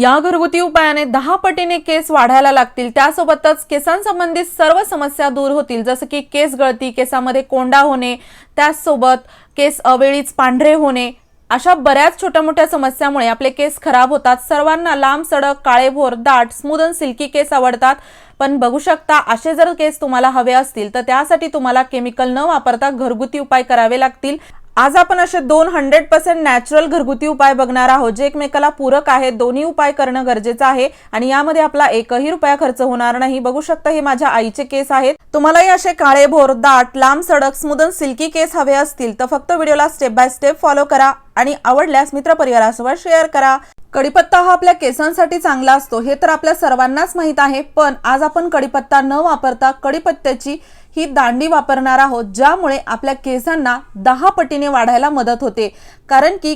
या घरगुती उपायाने दहा पटीने केस वाढायला लागतील. त्यासोबतच केसांसंबंधित सर्व समस्या दूर होतील. जसं की केस गळती केसामध्ये कोंडा होणे त्याचसोबत केस अवेळीच पांढरे होणे. अशा बऱ्याच छोट्या मोठ्या समस्यामुळे आपले केस खराब होतात. सर्वांना लांब सडक काळेभोर दाट स्मूद आणि सिल्की केस आवडतात. पण बघू शकता असे जर केस तुम्हाला हवे असतील तर त्यासाठी तुम्हाला केमिकल न वापरता घरगुती उपाय करावे लागतील. आज आपण असे दोन हंड्रेड पर्सेंट नॅचरल घरगुती उपाय बघणार आहोत जे एकमेकाला पूरक आहेत. दोन्ही उपाय करणं गरजेचं आहे आणि यामध्ये आपला एकही रुपया खर्च होणार नाही. बघू शकता हे माझ्या आईचे केस आहेत. तुम्हालाही असे काळे भोर दाट लांब सडक स्मुदन सिल्की केस हवे असतील तर फक्त व्हिडिओला स्टेप बाय स्टेप फॉलो करा आणि आवडल्यास मित्रपरिवारासोबत शेअर करा. कडीपत्ता हा आपल्या केसांसाठी चांगला असतो. हे तर आपल्या सर्वांनाच माहीत आहे पण आज आपण कडीपत्ता न वापरता कडीपत्त्याची ही दांडी वापरणार आहोत ज्यामुळे आपल्या केसांना दहा पटीने वाढायला मदत होते. कारण की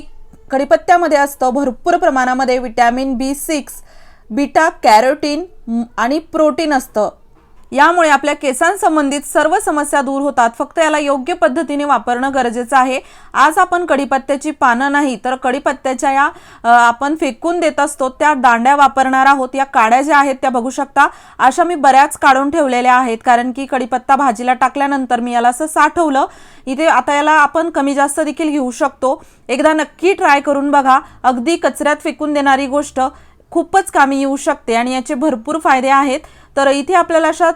कडीपत्त्यामध्ये असतं भरपूर प्रमाणामध्ये vitamin B six beta carotene आणि प्रोटीन असतं. यामुळे आपल्या केसांसंबंधित सर्व समस्या दूर होतात. फक्त याला योग्य पद्धतीने वापरणं गरजेचं आहे. आज आपण कडीपत्त्याची पानं नाही तर कडीपत्त्याच्या या आपण फेकून देत असतो त्या दांड्या वापरणार आहोत. या काड्या ज्या आहेत त्या बघू शकता. अशा मी बऱ्याच काढून ठेवलेल्या आहेत कारण की कडीपत्ता भाजीला टाकल्यानंतर मी याला असं साठवलं. इथे आता याला आपण कमी जास्त देखील घेऊ शकतो. एकदा नक्की ट्राय करून बघा. अगदी कचऱ्यात फेकून देणारी गोष्ट खूपच कामी येऊ शकते आणि याचे भरपूर फायदे आहेत. तर इथे आपल्याला अशा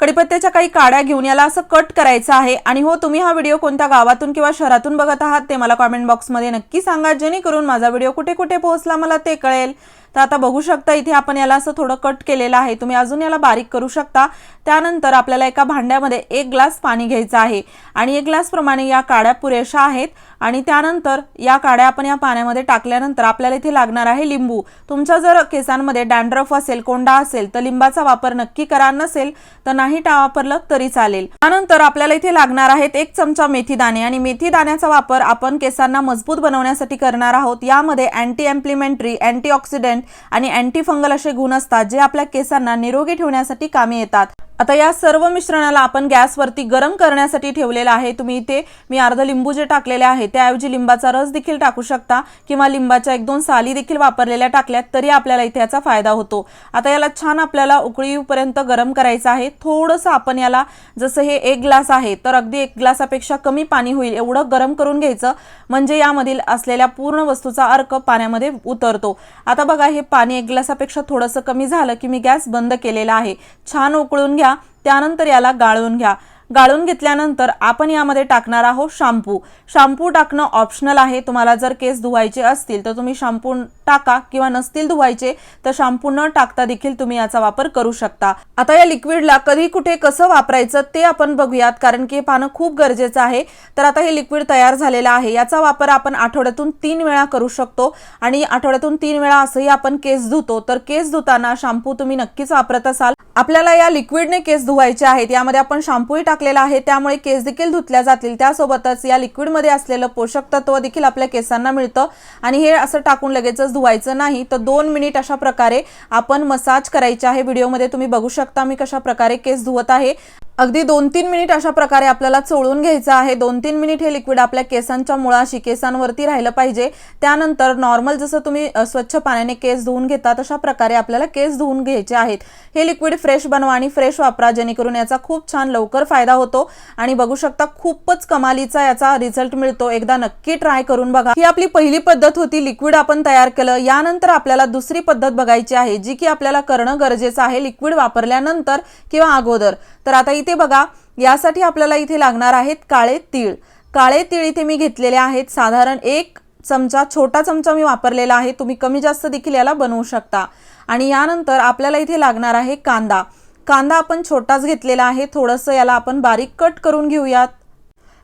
कडीपत्त्याच्या काही काड्या घेऊन याला असं कट करायचं आहे. आणि हो तुम्ही हा व्हिडिओ कोणत्या गावातून किंवा शहरातून बघत आहात ते मला कॉमेंट बॉक्समध्ये नक्की सांगा. जेणेकरून माझा व्हिडिओ कुठे कुठे पोहोचला मला ते कळेल. तर आता बघू शकता इथे आपण याला असं थोडं कट केलेलं आहे. तुम्ही अजून याला बारीक करू शकता. त्यानंतर आपल्याला एका भांड्यामध्ये एक ग्लास पाणी घ्यायचं आहे. आणि एक ग्लास प्रमाणे या काड्या पुरेशा आहेत. आणि त्यानंतर या काड्या आपण या पाण्यामध्ये टाकल्यानंतर आपल्याला इथे लागणार आहे लिंबू. तुमच्या जर केसांमध्ये डॅन्ड्रफ असेल कोंडा असेल तर लिंबाचा वापर नक्की करा. नसेल तर नाही टा वापरलं तरी चालेल. त्यानंतर आपल्याला इथे लागणार आहेत एक चमचा मेथी दाणे. आणि मेथी दाण्याचा वापर आपण केसांना मजबूत बनवण्यासाठी करणार आहोत. यामध्ये अँटी एम्प्लिमेंटरी अँटी ऑक्सिडेंट आणि अँटीफंगल असे गुण असतात जे आपल्या केसांना निरोगी ठेवण्यासाठी कामी येतात. आता या सर्व मिश्रणाला आपण गॅसवरती गरम करण्यासाठी ठेवलेलं आहे. तुम्ही इथे मी अर्ध लिंबू जे टाकलेले आहे त्याऐवजी लिंबाचा रस देखील टाकू शकता किंवा लिंबाच्या एक दोन साली देखील वापरलेल्या टाकल्यात तरी आपल्याला इथे याचा फायदा होतो. आता याला छान आपल्याला उकळीपर्यंत गरम करायचं आहे. थोडंसं आपण याला जसं हे एक ग्लास आहे तर अगदी एक ग्लासापेक्षा कमी पाणी होईल एवढं गरम करून घ्यायचं. म्हणजे यामधील असलेल्या पूर्ण वस्तूचा अर्क पाण्यामध्ये उतरतो. आता बघा हे पाणी एक ग्लासापेक्षा थोडंसं कमी झालं की मी गॅस बंद केलेला आहे. छान उकळून घ्या. त्यानंतर याला गाळून घ्या. गाळून घेतल्यानंतर आपण यामध्ये टाकणार आहोत शॅम्पू. शॅम्पू टाकणं ऑप्शनल आहे. तुम्हाला जर केस धुवायचे असतील तर तुम्ही शॅम्पू टाका किंवा नसतील धुवायचे तर शॅम्पू न टाकता देखील तुम्ही याचा वापर करू शकता. आता या लिक्विडला कधी कुठे कसं वापरायचं ते आपण बघूयात कारण की हे पानं खूप गरजेचं आहे. तर आता हे लिक्विड तयार झालेलं आहे. याचा वापर आपण आठवड्यातून तीन वेळा करू शकतो आणि आठवड्यातून तीन वेळा असंही आपण केस धुतो. तर केस धुताना शॅम्पू तुम्ही नक्कीच वापरत असाल. आपल्याला या लिक्विडने केस धुवायचे आहेत. यामध्ये आपण शॅम्पूही टाकलेला आहे. त्यामुळे केस देखील धुतल्या जातील. त्यासोबतच या लिक्विडमध्ये असलेलं पोषक तत्व देखील आपल्या केसांना मिळतं. आणि हे असं टाकून लगेचच धुवायचं नाही. तर दोन मिनिट अशा प्रकारे आपण मसाज करायचे आहे. व्हिडिओमध्ये तुम्ही बघू शकता मी कशा प्रकारे केस धुवत आहे. अगदी दोन तीन मिनिट अशा प्रकारे आपल्याला चोळून घ्यायचं आहे. दोन तीन मिनिट हे लिक्विड आपल्या केसांच्या मुळाशी केसांवरती राहिलं पाहिजे. त्यानंतर नॉर्मल जसं तुम्ही स्वच्छ पाण्याने केस धुवून घेता तशा प्रकारे आपल्याला केस धुवून घ्यायचे आहेत. हे लिक्विड फ्रेश बनवा आणि फ्रेश वापरा जेणेकरून याचा खूप छान लवकर फायदा होतो. आणि बघू शकता खूपच कमालीचा याचा रिझल्ट मिळतो. एकदा नक्की ट्राय करून बघा. ही आपली पहिली पद्धत होती लिक्विड आपण तयार केलं. यानंतर आपल्याला दुसरी पद्धत बघायची आहे जी की आपल्याला करणं गरजेचं आहे लिक्विड वापरल्यानंतर किंवा अगोदर. तर आता इथे बघा यासाठी आपल्याला इथे लागणार आहेत काळे तीळ. काळे तीळ इथे मी घेतलेले आहेत. साधारण एक चमचा छोटा चमचा मी वापरलेला आहे. तुम्ही कमी जास्त देखील याला बनवू शकता. आणि यानंतर आपल्याला इथे लागणार आहे कांदा. कांदा आपण छोटाच घेतलेला आहे. थोडंसं याला आपण बारीक कट करून घेऊयात.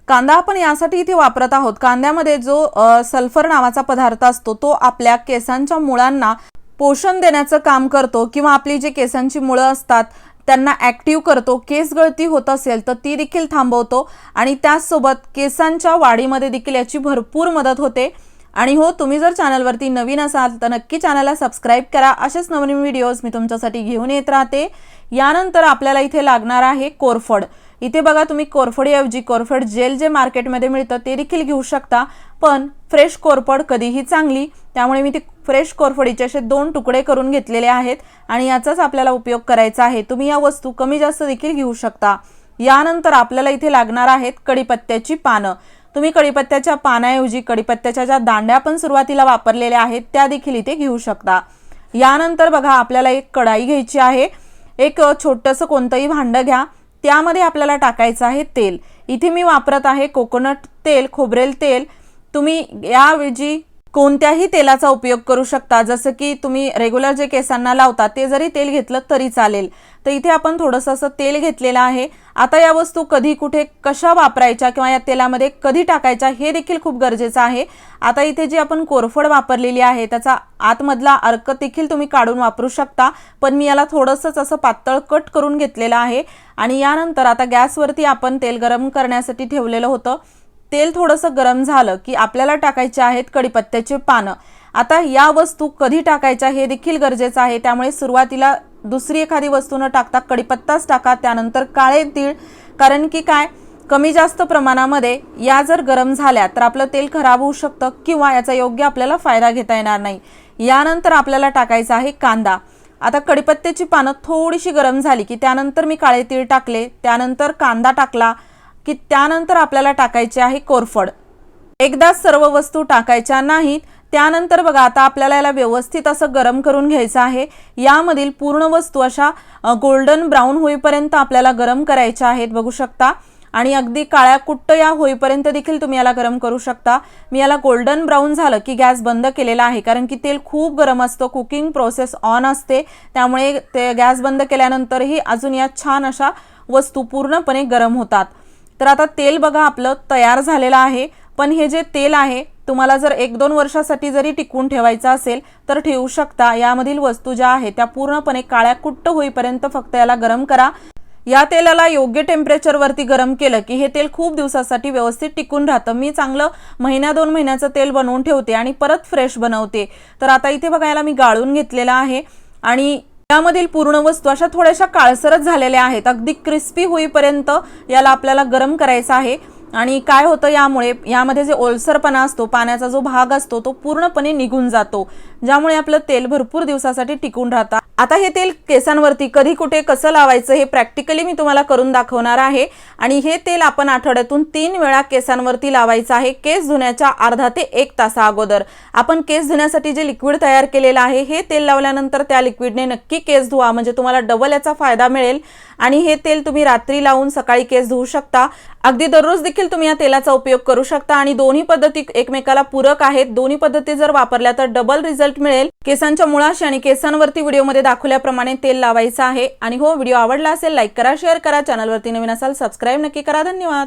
कांदा आपण यासाठी इथे वापरत आहोत. कांद्यामध्ये जो सल्फर नावाचा पदार्थ असतो तो आपल्या केसांच्या मुळांना पोषण देण्याचं काम करतो किंवा आपली जे केसांची मुळं असतात त्यांना ॲक्टिव्ह करतो केस गळती होत असेल तर ती देखील थांबवतो आणि त्याचसोबत केसांच्या वाढीमध्ये देखील याची भरपूर मदत होते. आणि हो तुम्ही जर चॅनलवरती नवीन असाल तर नक्की चॅनलला सबस्क्राईब करा. असेच नवनवीन व्हिडिओज मी तुमच्यासाठी घेऊन येत राहते. यानंतर आपल्याला इथे लागणार आहे कोरफड. इथे बघा तुम्ही कोरफडीऐवजी कोरफड जेल जे मार्केटमध्ये मिळतं ते देखील घेऊ शकता पण फ्रेश कोरफड कधीही चांगली त्यामुळे मी ती फ्रेश कोरफडीचे असे दोन तुकडे करून घेतलेले आहेत आणि याचाच आपल्याला उपयोग करायचा आहे. तुम्ही या वस्तू कमी जास्त देखील घेऊ शकता. यानंतर आपल्याला इथे लागणार आहेत कढीपत्त्याची पानं. तुम्ही कडीपत्त्याच्या पानाऐवजी कढीपत्त्याच्या ज्या दांड्या पण सुरुवातीला वापरलेल्या आहेत त्या देखील इथे घेऊ शकता. यानंतर बघा आपल्याला एक कढाई घ्यायची आहे. एक छोटंसं कोणतंही भांडं घ्या. त्यामध्ये आपल्याला टाकायचं आहे तेल. इथे मी वापरत आहे कोकोनट तेल खोबरेल तेल. तुम्ही याऐवजी कोणत्याही तेलाचा उपयोग करू शकता. जसं की तुम्ही रेग्युलर जे केसांना लावता ते जरी तेल घेतलं तरी चालेल. तर इथे आपण थोडंसं असं तेल घेतलेलं आहे. आता या वस्तू कधी कुठे कशा वापरायच्या किंवा या तेलामध्ये कधी टाकायच्या हे देखील खूप गरजेचं आहे. आता इथे जी आपण कोरफड वापरलेली आहे त्याचा आतमधला अर्क देखील तुम्ही काढून वापरू शकता. पण मी याला थोडंसंच असं पातळ कट करून घेतलेलं आहे. आणि यानंतर आता गॅसवरती आपण तेल गरम करण्यासाठी ठेवलेलं होतं. तेल थोडंसं गरम झालं की आपल्याला टाकायचे आहेत कडीपत्त्याचे पानं. आता या वस्तू कधी टाकायच्या हे देखील गरजेचं आहे. त्यामुळे सुरुवातीला दुसरी एखादी वस्तू न टाकता कडीपत्ताच टाका. त्यानंतर काळे तीळ. कारण की काय? कमी जास्त प्रमाणामध्ये या जर गरम झाल्या तर आपलं तेल खराब होऊ शकतं किंवा याचा योग्य आपल्याला फायदा घेता येणार नाही. यानंतर आपल्याला टाकायचा आहे कांदा. आता कडीपत्त्याची पानं थोडीशी गरम झाली की त्यानंतर मी काळे तीळ टाकले. त्यानंतर कांदा टाकला. की त्यानंतर आपल्याला टाकायचे आहे कोरफड. एकदाच सर्व वस्तू टाकायच्या नाहीत त्यानंतर बघा आता आपल्याला याला व्यवस्थित असं गरम करून घ्यायचं आहे. यामधील पूर्ण वस्तू अशा गोल्डन ब्राऊन होईपर्यंत आपल्याला गरम करायच्या आहेत बघू शकता. आणि अगदी काळ्या कुट्ट या होईपर्यंत देखील तुम्ही याला गरम करू शकता. मी याला गोल्डन ब्राऊन झालं की गॅस बंद केलेला आहे कारण की तेल खूप गरम असतं कुकिंग प्रोसेस ऑन असते. त्यामुळे ते गॅस बंद केल्यानंतरही अजून या छान अशा वस्तू पूर्णपणे गरम होतात. तर आता तेल बघा आपलं तयार झालेलं आहे. पण हे जे तेल आहे तुम्हाला जर एक दोन वर्षासाठी जरी टिकवून ठेवायचं असेल तर ठेवू शकता. यामधील वस्तू ज्या आहेत त्या पूर्णपणे काळ्या कुट्ट होईपर्यंत फक्त याला गरम करा. या तेलाला योग्य टेम्परेचरवरती गरम केलं की हे तेल खूप दिवसासाठी व्यवस्थित टिकून राहतं. मी चांगलं महिन्या दोन महिन्याचं तेल बनवून ठेवते आणि परत फ्रेश बनवते. तर आता इथे बघा याला मी गाळून घेतलेलं आहे. आणि यामधील पूर्ण वस्तू अशा थोड्याशा काळसरच झालेल्या आहेत. अगदी क्रिस्पी होईपर्यंत याला आपल्याला गरम करायचं आहे. आणि काय होतं यामुळे यामध्ये जे ओलसरपणा असतो पाण्याचा जो भाग असतो तो पूर्णपणे निघून जातो. ज्यामुळे आपलं तेल भरपूर दिवसासाठी टिकून राहतं. आता हे तेल केसांवरती कधी कुठे कसं लावायचं हे प्रॅक्टिकली मी तुम्हाला करून दाखवणार आहे. आणि हे तेल आपण आठवड्यातून तीन वेळा केसांवरती लावायचं आहे. केस धुण्याच्या अर्धा ते एक तासा अगोदर. आपण केस धुण्यासाठी जे लिक्विड तयार केलेलं आहे हे तेल लावल्यानंतर त्या लिक्विडने नक्की केस धुवा. म्हणजे तुम्हाला डबल याचा फायदा मिळेल. आणि हे तेल तुम्ही रात्री लावून सकाळी केस धुवू शकता. अगदी दररोज देखील तुम्ही या तेलाचा उपयोग करू शकता. आणि दोन्ही पद्धती एकमेकाला पूरक आहेत. दोन्ही पद्धती जर वापरल्या तर डबल रिझल्ट मिळेल. केसांच्या मुळाशी आणि केसांवरती व्हिडिओमध्ये दाखवल्याप्रमाणे तेल लावायचं आहे. आणि हो व्हिडिओ आवडला असेल लाईक करा शेअर करा. चॅनलवरती नवीन असाल सबस्क्राईब नक्की करा. धन्यवाद.